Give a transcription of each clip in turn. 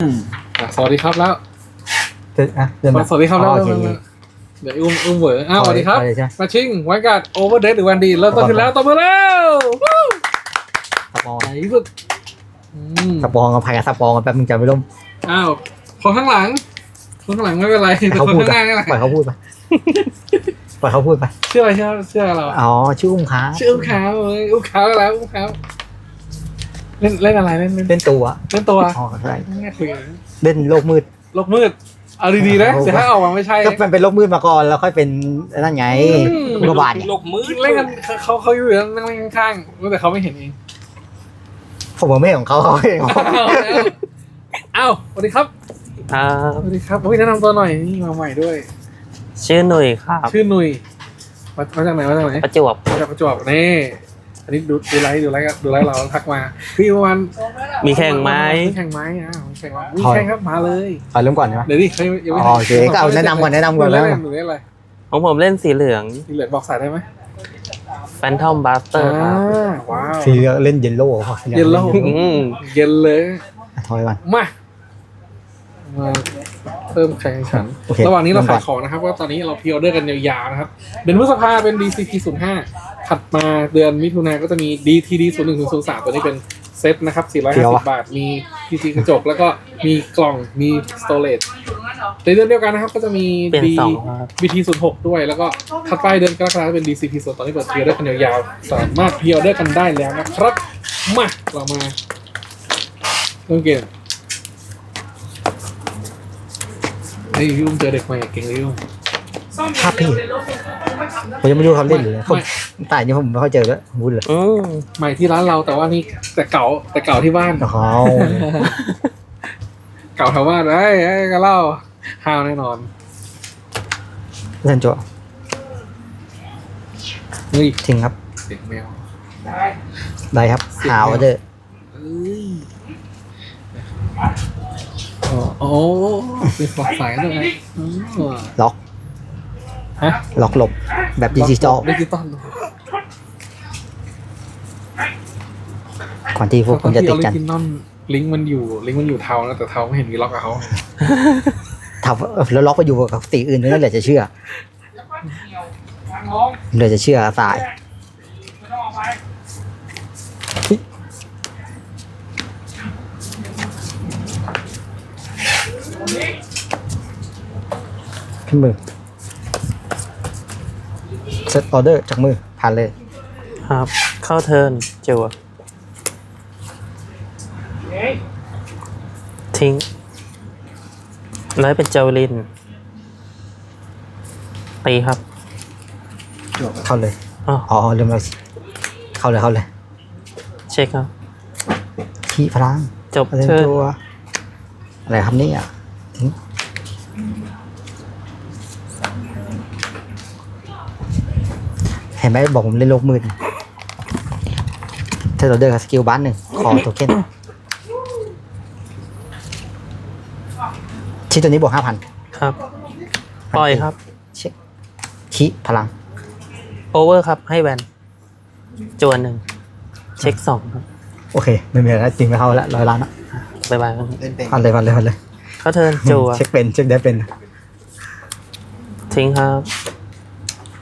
อะสวัสดีครับแล้วเดินอะเดินมาสวัสดีครับแล้วอ๋อโอเคแล้วแล้วเดี๋ยวอุ้มอุ้มเหวออ้าวสวัสดีครับเอาเลยใช่ไหมมาชิงไว้กัดโอเวอร์เดหรือวันดีเริ่มต้นขึ้นแล้วตบมือแล้ววู้สปองไหนที่สุดอืมสปองกับพายกับสปองกันแป๊บนึงจะไม่ล่มอ้าวคนข้างหลัง คนข้างหลังไม่เป็นไรแต่เขาคนพูดข้างไปหน้านี่แหละปล่อยเขาพูดไปปล่อยเขาพูดไป เชื่ออะไรเชื่อเชื่อเราอ๋อชื่ออุ้มค้าชื่ออุ้มขาวเลยอุ้มขาวแล้วอุ้มขาว เล่นเล่นอะไรเล่นเล่นเล่นตัวเล่นตัวอ๋อใช่ง่ายคุยกันเล่นโลกมืดโลกมืดเอาดีๆนะเอาเสียถ้าออกมาไม่ใช่ก็มันเป็นโลกมืดมาก่อนแล้วค่อยเป็นนั่นไงอืมอุกกาบาตไงหลบมือเล่นกันเขาเขาเขาอยู่นั่งเล่นข้างๆแต่เขาไม่เห็นเองผมว่าไม่ของเขาเขาเองอ้าวสวัสดีครับครับสวัสดีครับโอ้ยแนะนำตัวหน่อยนี่มาใหม่ด้วย ชื่อหนุ่ยครับ ชื่อหนุยมามาจากไหนมาจากไหนประจวบมาจากประจวบนี่ อันนี้ดูดูไลฟ์ดูไลฟ์ดูไลฟ์เราทักมา พี่วันมีแข่งไหมมีแข่งไหมอ้าวมีแข่งไหมมีแข่งครับมาเลยเอาเริ่มก่อนใช่ไหมเดี๋ยวดิเขายังยังไม่อ๋อโอเคก็เอาแนะนำก่อนแนะนำก่อนหแล้วเล่นหนูเล่นอะไรของผมเล่นสีเหลืองสีเหลืองบอกสายได้ไหมแฟนทอมบัสเตออ่าร์ครับว้าวสีเล่นเยลโล่เย็นแล้วอืมเย็นเลยถอยก่อนมามาเพิ่มแข่งขันโอเคระหว่างนี้เราเริ่มก่ขาอยนของนะครับว่าตอนนี้เราพิออเดอร์กันยาวๆนะครับเดือนพฤษภาเป็น DCP 05 ถัดมาเดือนมิถุนาก็จะมี DTD 01ถึง03ตัวนี้เป็นเซตนะครับ 450 บาท มี PC กระจก แล้วก็มีกล่อง มี storage ในเดือนเดียวกันนะครับ ก็จะมี เป็น D สองครับ BT 06ด้วย แล้วก็ถัดไปเดือนกรกฎาคมเป็น DCP 0ตอนนี้เปิดพิออเดอร์กันยาวๆ สามารถพิออเดอร์กันได้แล้วนะครับ มา เรามาเริ่มเกมเฮ้ยยุ่งเจอเด็กใหม่เก่งเลยยุ่ง ภาพพี่ผมยังไม่รู้เขาเล่นอยู่เลยผมแต่อันนี้ผมไม่ค่อยเจอแล้วพูดเลยอืมใหม่ที่ร้านเราแต่ว่านี่แต่เก่าแต่เก่าที่บ้านอ๋อเก่าแถวบ้านเอ้ยเอ้ยก็เล่าฮาวแน่นอนเล่นจั่วเฮ้ยทิ้งครับเสียงแมวได้ครับหาออเดอร์เอ้ยอ๋อโอ้เป็นฝักสายด้วยนะอ๋อล็อก ฮะล็อกหลบแบบดิจิตอลดิจิตอลก่อนที่พวกคุณจะติดกันออริจินอลลิงก์มันอยู่ลิงก์มันอยู่เทานะแต่เทาไม่เห็นมีล็อกกับเขาทำเออแล้วล็อกไปอยู่กับสีอื่นนั่นแหละจะเชื่อเลยจะเชื่อสายขึ้นมือ เซตออเดอร์จากมือผ่านเลย ครับ เข้าเทิร์นจัวทิ้ง แล้วเป็นเจวลินตีครับเข้าเลย อ๋ออ๋อลืมแล้วสิเข้าเลยเข้าเลย เช็คครับ ขี้พลังจบอะไรเทิร์นตัวอะไรครับเนี่ยทิ้ง เห็นไหมบอกผมเล่นโลกมืดเทเลเดอร์กับสกิลบ้านหนึ่งคอโทเค็นชิ้นตัวนี้บวกห้าพันครับ ปล่อยครับ เช็คขี้พลัง โอเวอร์ครับ ให้แวนจวนหนึ่ง เช็คสองครับ โอเค ไม่มีอะไรแล้วจริงไม่เข้าละร้อยล้านอะบายบายครับพันเลยพันเลยพันเลยเข้าเทิร์นจัวเช็คเป็นเช็คได้เป็น ทิ้งครับ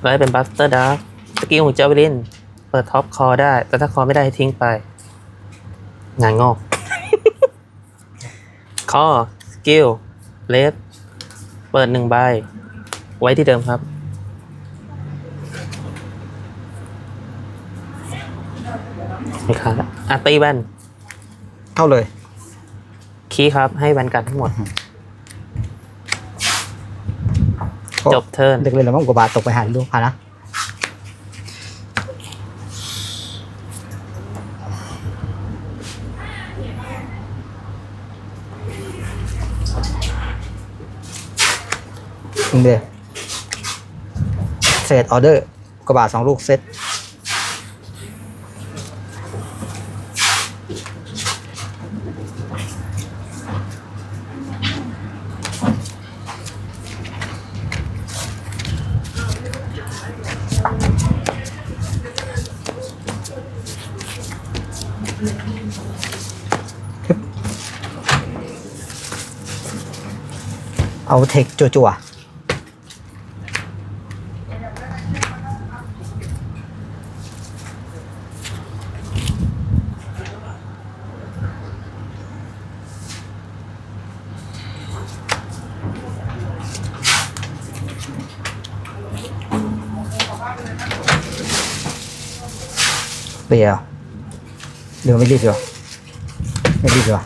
แล้วเป็นบัสเตอร์ดาร์ สกิลของเจวลินเปิดท็อปคอได้ แต่ถ้าคอไม่ได้ให้ทิ้งไป งานงอก คอสกิลเลฟเปิดหนึ่งใบ ไว้ที่เดิมครับไม่ขาดละอะตีแวนเข้าเลย คีย์ครับ ให้แวนกันทั้งหมด จบเทิร์นเด็กเลยแล้วมั้งกว่าบาทตกไปหาลูกพานะึงเดีเศษออเดอร์กระบาดสองลูกเซ็ตเอาเทคจั่วๆ ปลี่ยวเดี๋ยวไม่รีบดีกว่าไม่รีบดีกว่า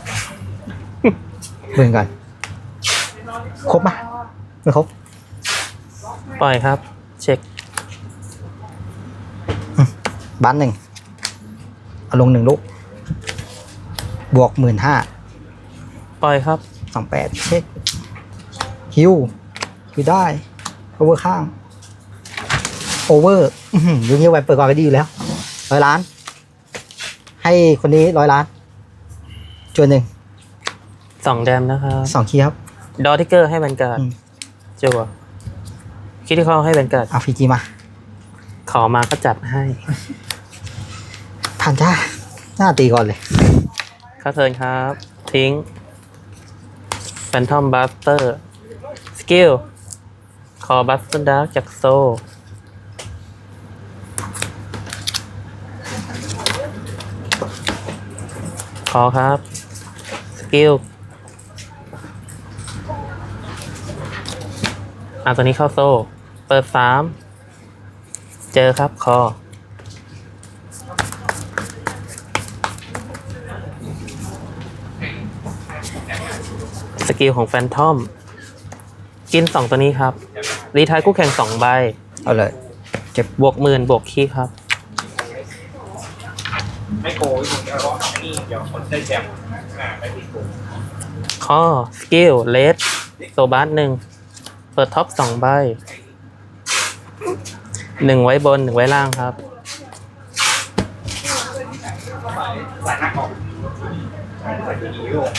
เบิ่งกันครบไหมไม่ครบปล่อยครับ เช็ค บ้านหนึ่งเอาลงหนึ่งลูก บวกหมื่นห้าปล่อยครับสองแปดเช็คฮิวฮิวได้โอเวอร์ข้าง โอเวอร์ยูเงียบไปเปิดก่อนก็ดีอยู่แล้วร้อยล้าน ให้คนนี้ร้อยล้านจวนหนึ่งสองแดมนะครับสองคีย์ครับ ดอทิกเกอร์ให้แวนการ์ดอืม จั่วคิดที่เขาให้แวนการ์ดเอาพีจีมาขอมาก็จัดให้ผ่านจ้าหน้าตีก่อนเลยเข้าเทิร์นครับ ทิ้งแฟนทอมบัสเตอร์สกิลคอบัสเตอร์ดาร์จากโซ อครับ สกิลอะตัวนี้เข้าโซ่ เปิดสาม เจอครับคอ สกิลของแฟนทอม กินสองตัวนี้ครับ รีไทายคู่แข่งสองใบ เอาเลยบวกหมื่นบวกคีย์ครับ ไม่โกยคุณแล้วก็นี่ เดี๋ยวคนได้แชมป์อ่าไม่ผิดกูข้อสกิลเลสโซบัสหนึ่งเปิดท็อปสองใบหนึ่งไว้บนหนึ่งไว้ล่างครับสายหน้าออกสายตัวนี้โยก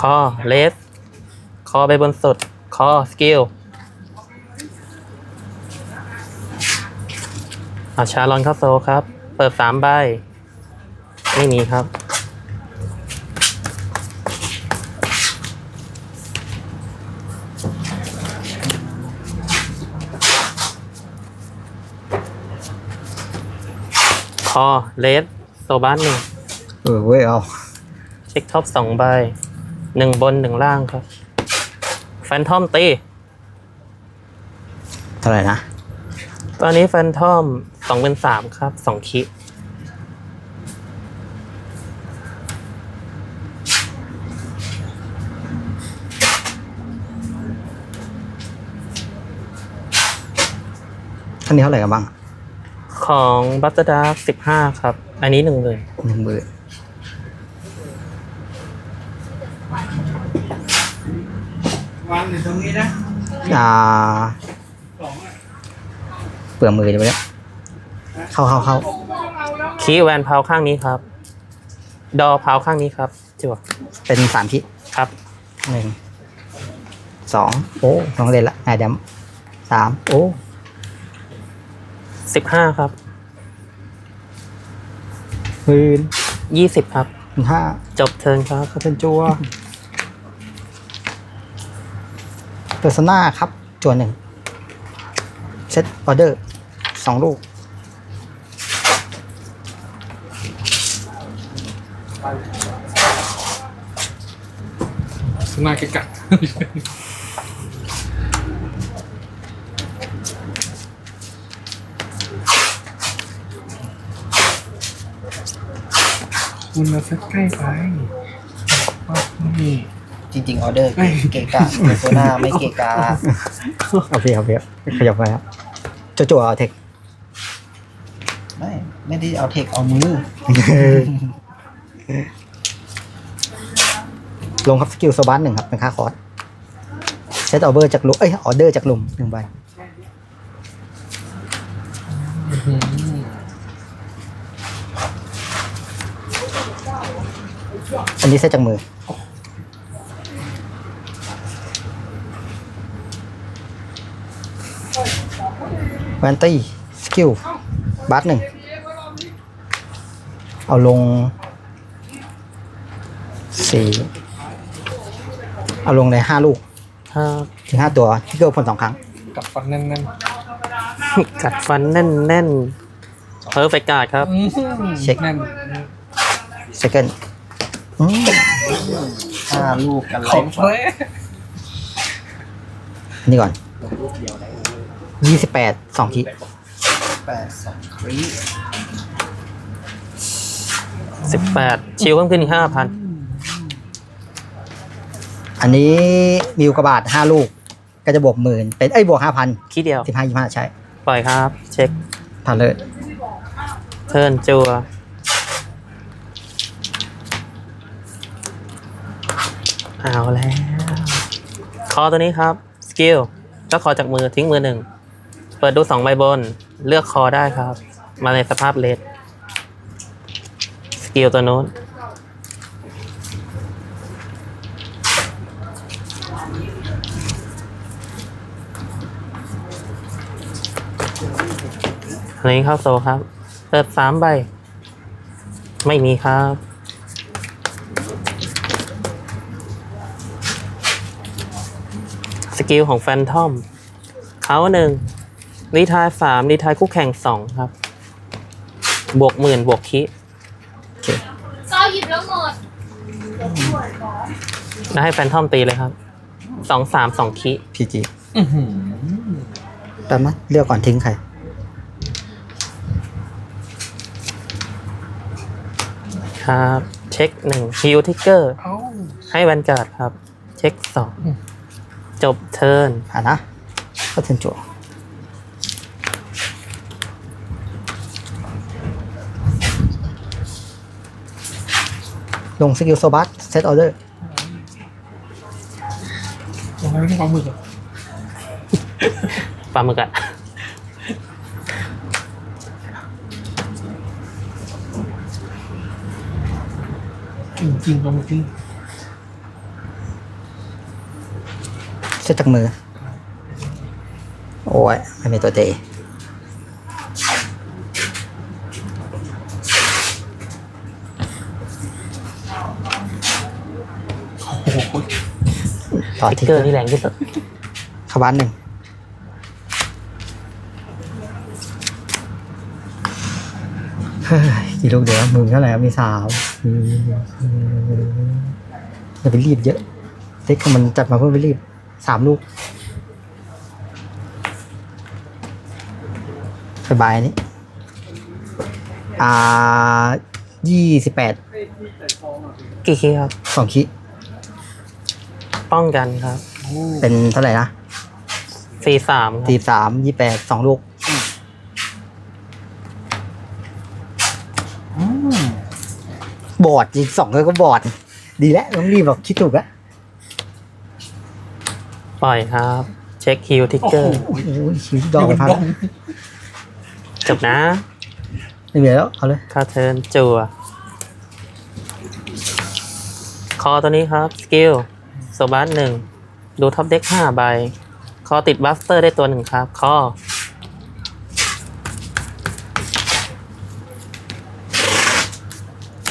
คอเลสคอไปบนสุดคอสกิลเอาชาลอนเข้าโซครับ เปิดสามใบ ไม่มีครับ คอเลสโซบัสหนึ่งเออเว้ยเอาเช็คท็อปสองใบหนึ่งบนหนึ่งล่างครับแฟนทอมตีเท่าไหร่นะ ตอนนี้แฟนทอมสองเป็นสามครับสองคิท่านนี้เท่าไหร่กันบ้าง ของบัตเตอร์ดาร์สิบห้าครับ อันนี้หนึ่งหมื่นหนึ่งหมื่นวันอยู่ตรงนี้นะอ่าสองอะเปลือกมือจะไปแล้วเข้าเข้าเข้าคีแวนพาวข้างนี้ครับ ดอพาวข้างนี้ครับจั่วเป็นสามคิครับหนึ่งสองโอ้ต้องเล่นละไอ้ดำสามโอ้ สิบห้าครับหมื่นยี่สิบครับ หมื่นห้าจบเทิร์นครับเขาเป็นจัวเพอร์ซนาครับ จัวหนึ่งเซตออเดอร์สองลูก สนาเกะกะ คุณมาสักใกล้ไปนี่จริง ๆ ออเดอร์เกะกะโซน่าไม่เกะกะโอเคครับพี่ขยับไปครับจัวจัวเอาเทคไม่ไม่ได้เอาเทคเอามือ ลงครับสกิลโซบัสหนึ่งครับ เป็นค่าคอร์สเซตออเดอร์จากลุมเอ้ยออเดอร์จากลุมหนึ่งใบ อันนี้เซตจากมือ แวนตี้ สกิลบัสหนึ่ง เอาลงสี่เอาลงในห้าลูกครับถึงห้าตัวที่เกิดผลสองครั้ง กับฟันแน่นกัดฟันแน่นแน่นเพอร์เฟกการ์ดครับๆอื้อหือเช็ค แน่น second อืม ห้าลูกกันขเลอยงแท้อันนี่ก่อนยี่สิบแปดสองทีแปดสองครีสิบแปดชิลเพิ่มขึ้นอีกห้าพันอันนี้มีอุกกาบาทห้าลูก ก็จะบวกหมื่นเป็นเอ้ยบวกห้าพันคิดเดียวสิบห้ายี่ห้าใช่ ปล่อยครับ เช็คผ่านเลยเทิร์นจัว เอาแล้ว คอตัวนี้ครับ สกิลก็คอจากมือทิ้งมือหนึ่ง เปิดดูสองใบบน เลือกคอได้ครับ มาในสภาพเลดสกิลตัวนู้นอันนี้เข้าโซครับ เปิดสามใบ ไม่มีครับ สกิลของแฟนทอมเขาหนึ่งรีทายสามรีทายคู่แข่งสองครับ บวกหมื่นบวกคิก็หยิบแล้วหมดแล้วให้แฟนทอมตีเลยครับสองสามสองคิพีจีอื้อหือแป๊บนะเลือกก่อนทิ้งใคร ครับ เช็คหนึ่งฮิวทิกเกอร์เอ้าให้แวนการ์ดครับ เช็คสองอืม จบเทิร์นผ่านนะก็เทนจั่วลงสกิลโซบัสเซตออเดอร์ทำไมไม่ได้ความมือเหรอปลาหมึกอะจริงจริงความมือจริง จากมือ โอ้ยไม่มีตัวเตะโอ้โหต่อทิกเกอร์นี่แรงที่สุดขบานหนึ่งเฮ้ยกี่ลูกเดี๋ยวมือเท่าไหร่มีสามอย่าไปรีบเยอะเซ็กมันจัดมาเพื่อไปรีบ สามลูกสบายอันนี้อ่ายี่สิบแปดกี่คิครับ สองคิป้องกันครับเป็นเท่าไหร่นะสี่สามสี่สามยี่แปดสองลูกอืมบอดจริงสองเลยก็บอด ดีแล้วต้องรีบแบบคิดถูกแล้ว ปล่อยครับ เช็คฮิวทิกโอ้เกอโหร์โอ้ยชีวิตดอกอยู่ไปบนพันดงจบนะไม่มีแล้ว เอาเลยคาเทิร์นจัวคอตัวนี้ครับ สกิลโซบัสหนึ่ง ดูท็อปเด็กห้าใบ คอติดบัสเตอร์ได้ตัวหนึ่งครับ คอ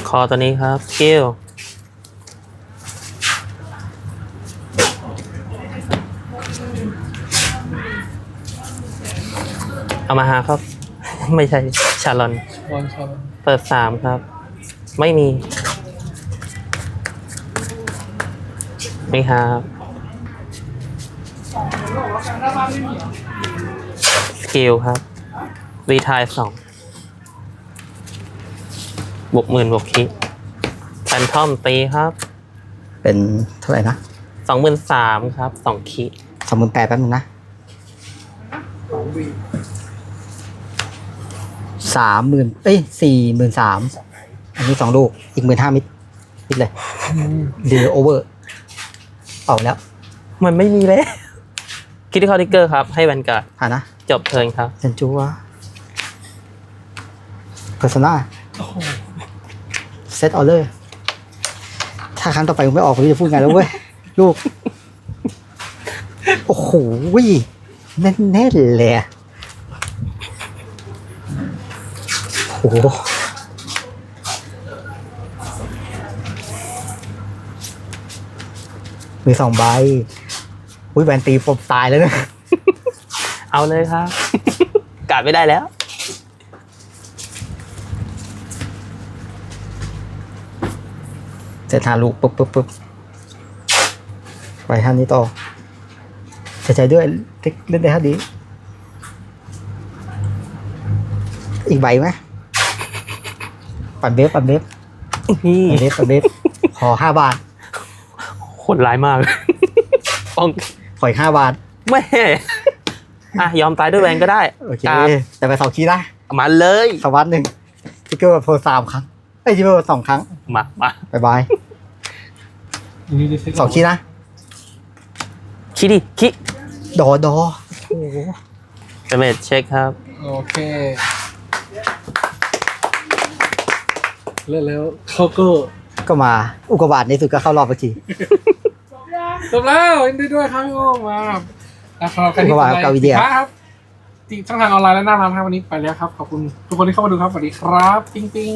คอตัวนี้ครับสกิล เอามาหาครับ ไม่ใช่ชาลอนบอลชอนเปิดสามครับ ไม่มี ไม่ครับสกิลครับ รีทายสองบวกหมื่นบวกคิแฟนทอมตีครับเป็นเท่าไหร่นะสองหมื่นสามครับสองคิสองหมื่นแปดแป๊บนึงนะ สามหมื่นเอ้ยสี่หมื่นสามอันนี้สองลูก อีกหมื่นห้ามิดมิดเลยอืมดีโอเวอร์ออกแล้ว มันไม่มีเลยคิดที่คอทิกเกอร์ครับ ให้แวนการ์ดผ่านนะจบเทิร์นครับเซนจูวะเพอร์ซนาโอ้โหเซตออเดอร์ถ้าครั้งต่อไปกูไม่ออกกูจะพูดไงแล้วเว้ย ลูก โอ้โหแน่นแน่ๆเลยอะ โอ้โหมีสองใบ อุ้ยแวนตีผมตายแล้วนะเอาเลยครับ กาดไม่ได้แล้ว เสร็จหาลูกปุ๊บปุ๊บปุ๊บไปท่านนี้ต่อเสียใจด้วยเล่นได้ท่าดี อีกใบไหม ปั่นเบฟปั่นเบฟนี่ปั่นเบฟปั่นเบฟขอห้าบาทโคตรร้ายมาก ป้องขออีกห้าบาทแม่อะยอมตายด้วยแวนก็ได้ โอเคกาดแต่ไปสองคีย์นะมาเลยสวัสดหนึ่งทิกเกอร์โพลสามครั้งไอ้ยทิกเกอร์สองครั้ง มามาบายบายอันนี้จะเช็คสองคีย์นะคิดดิคิดดอดอเดเมจเช็คครับ โอเค เลิกแล้วเขาก็ก็มา อุกกาบาตในสุดก็เข้ารอบไปทีจบแล้วยินดีด้วยครับพี่โอ้มานะครับใครที่สนใจเกาหลีเดียสินค้าครับที่ช่องทางออนไลน์และหน้าร้านครับวันนี้ไปแล้วครับ ขอบคุณทุกคนที่เข้ามาดูครับสวัสดีครับ ปิ๊งปิ๊ง